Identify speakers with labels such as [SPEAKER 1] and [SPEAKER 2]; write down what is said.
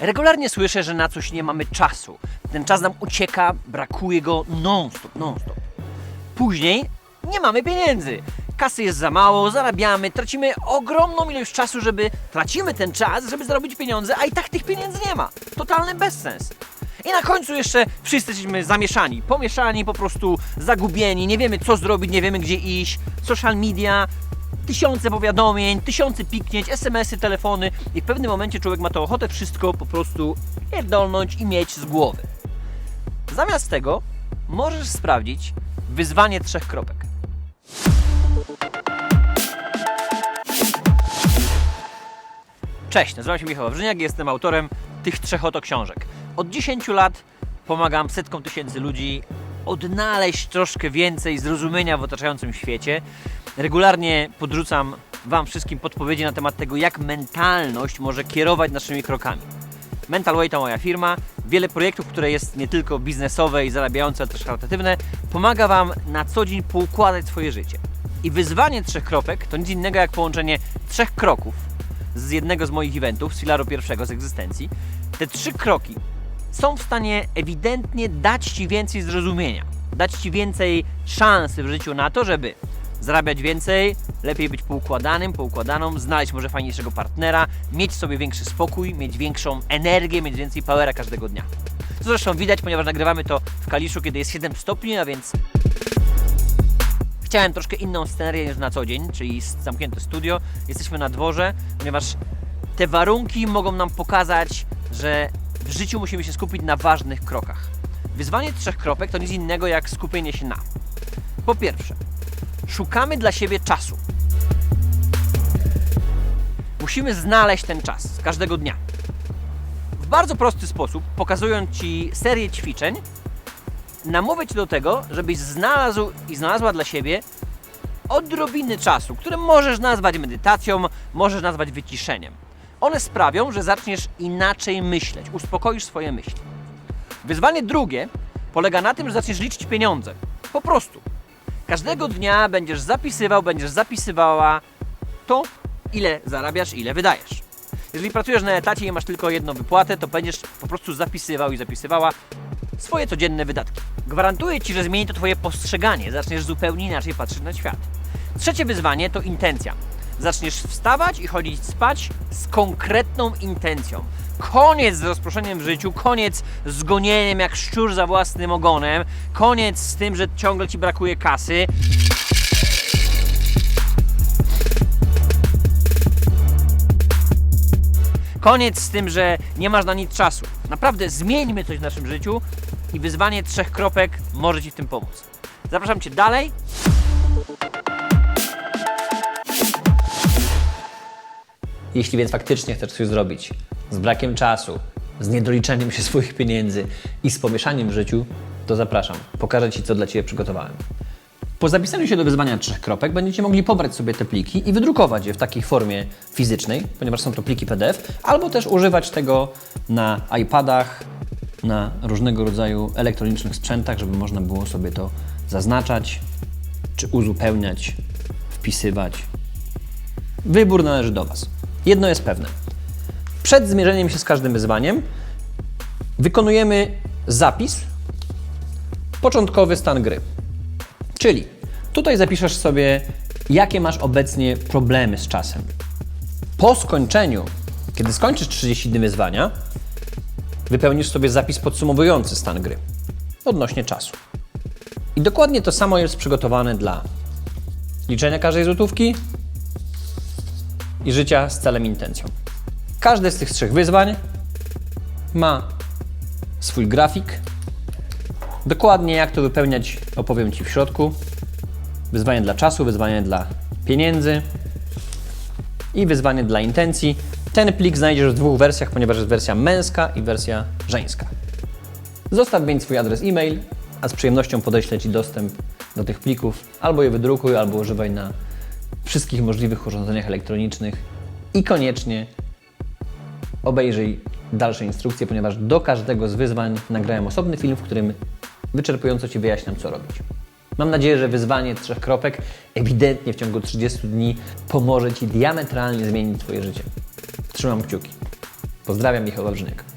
[SPEAKER 1] Regularnie słyszę, że na coś nie mamy czasu. Ten czas nam ucieka, brakuje go non-stop, non-stop. Później nie mamy pieniędzy. Kasy jest za mało, zarabiamy, tracimy ogromną ilość czasu, żeby tracimy ten czas, żeby zarobić pieniądze, a i tak tych pieniędzy nie ma. Totalny bezsens. I na końcu jeszcze wszyscy jesteśmy zamieszani, pomieszani, po prostu zagubieni, nie wiemy co zrobić, nie wiemy gdzie iść. Social media, tysiące powiadomień, tysiące piknięć, SMS-y, telefony i w pewnym momencie człowiek ma to ochotę wszystko po prostu pierdolnąć i mieć z głowy. Zamiast tego możesz sprawdzić wyzwanie trzech kropek. Cześć, nazywam się Michał Wawrzyniak i jestem autorem tych trzech oto książek. Od 10 lat pomagam setkom tysięcy ludzi odnaleźć troszkę więcej zrozumienia w otaczającym świecie. Regularnie podrzucam Wam wszystkim podpowiedzi na temat tego, jak mentalność może kierować naszymi krokami. Mental Way to moja firma. Wiele projektów, które jest nie tylko biznesowe i zarabiające, ale też charytatywne, pomaga Wam na co dzień poukładać swoje życie. I wyzwanie trzech kropek to nic innego jak połączenie trzech kroków z jednego z moich eventów, z filaru pierwszego z egzystencji. Te trzy kroki są w stanie ewidentnie dać Ci więcej zrozumienia, dać Ci więcej szansy w życiu na to, żeby zarabiać więcej, lepiej być poukładanym, poukładaną, znaleźć może fajniejszego partnera, mieć sobie większy spokój, mieć większą energię, mieć więcej powera każdego dnia. Co zresztą widać, ponieważ nagrywamy to w Kaliszu, kiedy jest 7 stopni, a więc Chciałem troszkę inną scenerię niż na co dzień, czyli zamknięte studio. Jesteśmy na dworze, ponieważ te warunki mogą nam pokazać, że w życiu musimy się skupić na ważnych krokach. Wyzwanie trzech kropek to nic innego jak skupienie się na. Po pierwsze, szukamy dla siebie czasu. Musimy znaleźć ten czas każdego dnia. W bardzo prosty sposób, pokazując Ci serię ćwiczeń, namówię Cię do tego, żebyś znalazł i znalazła dla siebie odrobiny czasu, które możesz nazwać medytacją, możesz nazwać wyciszeniem. One sprawią, że zaczniesz inaczej myśleć, uspokoisz swoje myśli. Wyzwanie drugie polega na tym, że zaczniesz liczyć pieniądze. Po prostu. Każdego dnia będziesz zapisywał, będziesz zapisywała to, ile zarabiasz, ile wydajesz. Jeżeli pracujesz na etacie i masz tylko jedną wypłatę, to będziesz po prostu zapisywał i zapisywała swoje codzienne wydatki. Gwarantuję Ci, że zmieni to Twoje postrzeganie, zaczniesz zupełnie inaczej patrzeć na świat. Trzecie wyzwanie to intencja. Zaczniesz wstawać i chodzić spać z konkretną intencją. Koniec z rozproszeniem w życiu, koniec z gonieniem jak szczur za własnym ogonem, koniec z tym, że ciągle Ci brakuje kasy. Koniec z tym, że nie masz na nic czasu. Naprawdę zmieńmy coś w naszym życiu i wyzwanie trzech kropek może Ci w tym pomóc. Zapraszam Cię dalej. Jeśli więc faktycznie chcesz coś zrobić z brakiem czasu, z niedoliczeniem się swoich pieniędzy i z pomieszaniem w życiu, to zapraszam. Pokażę Ci, co dla Ciebie przygotowałem. Po zapisaniu się do wyzwania trzech kropek będziecie mogli pobrać sobie te pliki i wydrukować je w takiej formie fizycznej, ponieważ są to pliki PDF, albo też używać tego na iPadach, na różnego rodzaju elektronicznych sprzętach, żeby można było sobie to zaznaczać, czy uzupełniać, wpisywać. Wybór należy do Was. Jedno jest pewne. Przed zmierzeniem się z każdym wyzwaniem wykonujemy zapis, początkowy stan gry. Czyli tutaj zapiszesz sobie, jakie masz obecnie problemy z czasem. Po skończeniu, kiedy skończysz 30 dni wyzwania, wypełnisz sobie zapis podsumowujący stan gry odnośnie czasu. I dokładnie to samo jest przygotowane dla liczenia każdej złotówki i życia z celem i intencją. Każde z tych trzech wyzwań ma swój grafik, Dokładnie jak to wypełniać opowiem Ci w środku. Wyzwanie dla czasu, wyzwanie dla pieniędzy i wyzwanie dla intencji. Ten plik znajdziesz w dwóch wersjach, ponieważ jest wersja męska i wersja żeńska. Zostaw więc swój adres e-mail, a z przyjemnością podeślę Ci dostęp do tych plików. Albo je wydrukuj, albo używaj na wszystkich możliwych urządzeniach elektronicznych i koniecznie obejrzyj dalsze instrukcje, ponieważ do każdego z wyzwań nagrałem osobny film, w którym wyczerpująco Ci wyjaśniam, co robić. Mam nadzieję, że wyzwanie trzech kropek ewidentnie w ciągu 30 dni pomoże Ci diametralnie zmienić Twoje życie. Trzymam kciuki. Pozdrawiam, Michał Wawrzyniak.